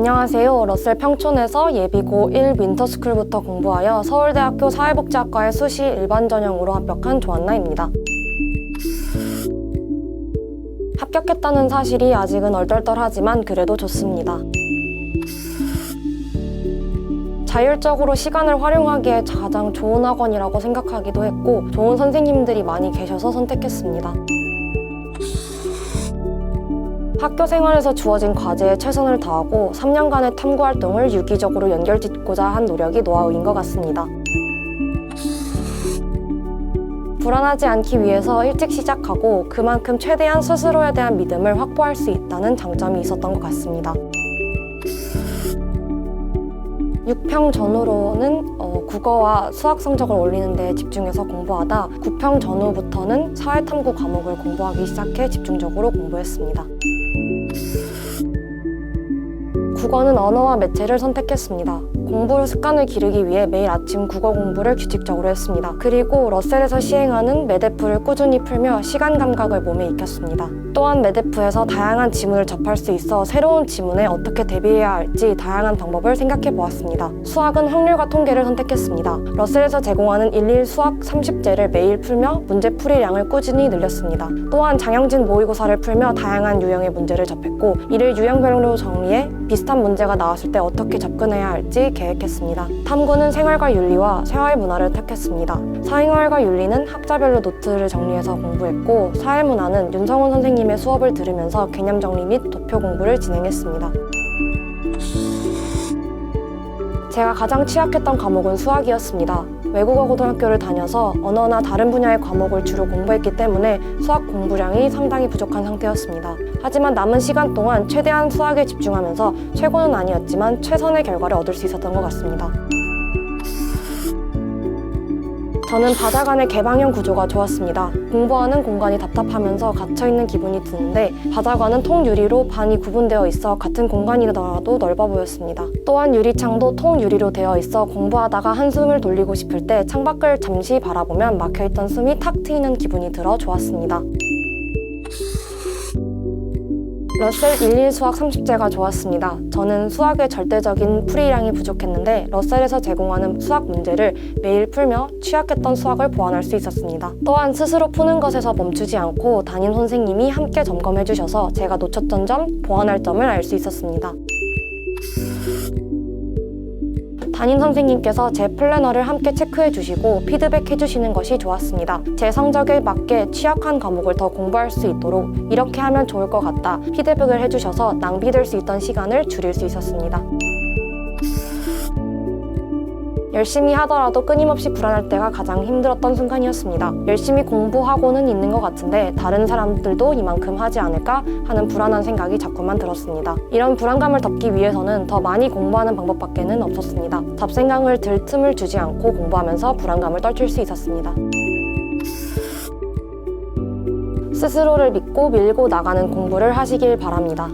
안녕하세요. 러셀 평촌에서 예비 고 1 윈터스쿨부터 공부하여 서울대학교 사회복지학과의 수시 일반 전형으로 합격한 조한나입니다. 합격했다는 사실이 아직은 얼떨떨하지만 그래도 좋습니다. 자율적으로 시간을 활용하기에 가장 좋은 학원이라고 생각하기도 했고 좋은 선생님들이 많이 계셔서 선택했습니다. 학교 생활에서 주어진 과제에 최선을 다하고 3년간의 탐구 활동을 유기적으로 연결짓고자 한 노력이 노하우인 것 같습니다. 불안하지 않기 위해서 일찍 시작하고 그만큼 최대한 스스로에 대한 믿음을 확보할 수 있다는 장점이 있었던 것 같습니다. 6평 전후로는 어, 국어와 수학 성적을 올리는 데 집중해서 공부하다 9평 전후부터는 사회탐구 과목을 공부하기 시작해 집중적으로 공부했습니다. 국어는 언어와 매체를 선택했습니다. 공부 습관을 기르기 위해 매일 아침 국어 공부를 규칙적으로 했습니다. 그리고 러셀에서 시행하는 메데프를 꾸준히 풀며 시간 감각을 몸에 익혔습니다. 또한 메데프에서 다양한 지문을 접할 수 있어 새로운 지문에 어떻게 대비해야 할지 다양한 방법을 생각해 보았습니다. 수학은 확률과 통계를 선택했습니다. 러셀에서 제공하는 11 수학 30제를 매일 풀며 문제 풀이량을 꾸준히 늘렸습니다. 또한 장영진 모의고사를 풀며 다양한 유형의 문제를 접했고 이를 유형별로 정리해 비슷한 문제가 나왔을 때 어떻게 접근해야 할지 계획했습니다. 탐구는 생활과 윤리와 생활 문화를 택했습니다. 사생활과 윤리는 학자별로 노트를 정리해서 공부했고 사회 문화는 윤성훈 선생님의 수업을 들으면서 개념 정리 및 도표 공부를 진행했습니다. 제가 가장 취약했던 과목은 수학이었습니다. 외국어 고등학교를 다녀서 언어나 다른 분야의 과목을 주로 공부했기 때문에 수학 공부량이 상당히 부족한 상태였습니다. 하지만 남은 시간 동안 최대한 수학에 집중하면서 최고는 아니었지만 최선의 결과를 얻을 수 있었던 것 같습니다. 저는 바다 간의 개방형 구조가 좋았습니다. 공부하는 공간이 답답하면서 갇혀있는 기분이 드는데 바다관은 통유리로 반이 구분되어 있어 같은 공간이더라도 넓어 보였습니다. 또한 유리창도 통유리로 되어 있어 공부하다가 한숨을 돌리고 싶을 때 창밖을 잠시 바라보면 막혀있던 숨이 탁 트이는 기분이 들어 좋았습니다. 러셀 11 수학 30제가 좋았습니다. 저는 수학의 절대적인 풀이량이 부족했는데 러셀에서 제공하는 수학 문제를 매일 풀며 취약했던 수학을 보완할 수 있었습니다. 또한 스스로 푸는 것에서 멈추지 않고 담임 선생님이 함께 점검해 주셔서 제가 놓쳤던 점, 보완할 점을 알 수 있었습니다. 담임 선생님께서 제 플래너를 함께 체크해 주시고 피드백 해 주시는 것이 좋았습니다. 제 성적에 맞게 취약한 과목을 더 공부할 수 있도록 이렇게 하면 좋을 것 같다 피드백을 해 주셔서 낭비될 수 있던 시간을 줄일 수 있었습니다. 열심히 하더라도 끊임없이 불안할 때가 가장 힘들었던 순간이었습니다. 열심히 공부하고는 있는 것 같은데 다른 사람들도 이만큼 하지 않을까 하는 불안한 생각이 자꾸만 들었습니다. 이런 불안감을 덮기 위해서는 더 많이 공부하는 방법밖에는 없었습니다. 잡생각을 들 틈을 주지 않고 공부하면서 불안감을 떨칠 수 있었습니다. 스스로를 믿고 밀고 나가는 공부를 하시길 바랍니다.